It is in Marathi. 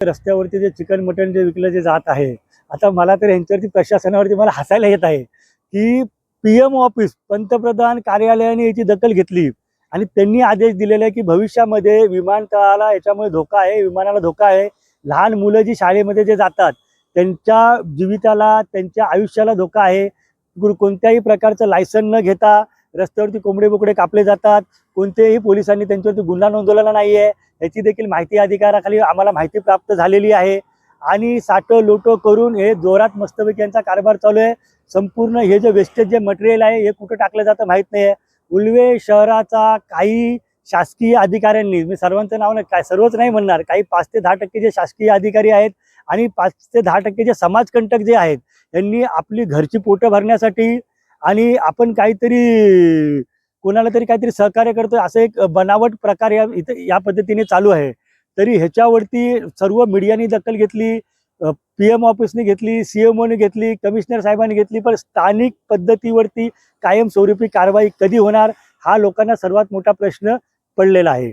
रस्त्यावरती जे चिकन मटन जे विकलं जे जात आहे आता मला तर यांच्यावरती प्रशासनावरती मला हसायला येत आहे की पी एम ऑफिस पंतप्रधान कार्यालयाने याची दखल घेतली आणि त्यांनी आदेश दिलेला आहे की भविष्यामध्ये विमानतळाला याच्यामुळे धोका आहे विमानाला धोका आहे. लहान मुलं जी शाळेमध्ये जे जातात त्यांच्या जीविताला त्यांच्या आयुष्याला धोका आहे. कोणत्याही प्रकारचं लायसन न घेता रस्त्यावरती कोंबडे बोकडे कापले जातात. कोणत्याही पोलिसांनी त्यांच्यावरती गुन्हा नोंदवलेला नाही आहे याची देखील माहिती अधिकाराखाली आम्हाला माहिती प्राप्त झालेली आहे. आणि साठं लोटं करून हे जोरात मस्तपैकी यांचा कारभार चालू आहे. संपूर्ण हे जे वेस्टेज जे मटेरियल आहे हे कुठं टाकलं जातं माहीत नाही आहे उल्वे शहराचा काही शासकीय अधिकाऱ्यांनी मी सर्वांचं नाव नाही काय सर्वच नाही म्हणणार काही पाच ते दहा टक्के जे शासकीय अधिकारी आहेत आणि पाच ते दहा टक्के जे समाजकंटक जे आहेत यांनी आपली घरची पोटं भरण्यासाठी आणि आपण काहीतरी कोणाला तरी काहीतरी सहकार्य करतोय असं एक बनावट प्रकार या इथे या पद्धतीने चालू आहे. तरी ह्याच्यावरती सर्व मीडियानी दखल घेतली पी एम ऑफिसने घेतली सी एम ओने घेतली कमिशनर साहेबांनी घेतली पण स्थानिक पद्धतीवरती कायमस्वरूपी कारवाई कधी होणार हा लोकांना सर्वात मोठा प्रश्न पडलेला आहे.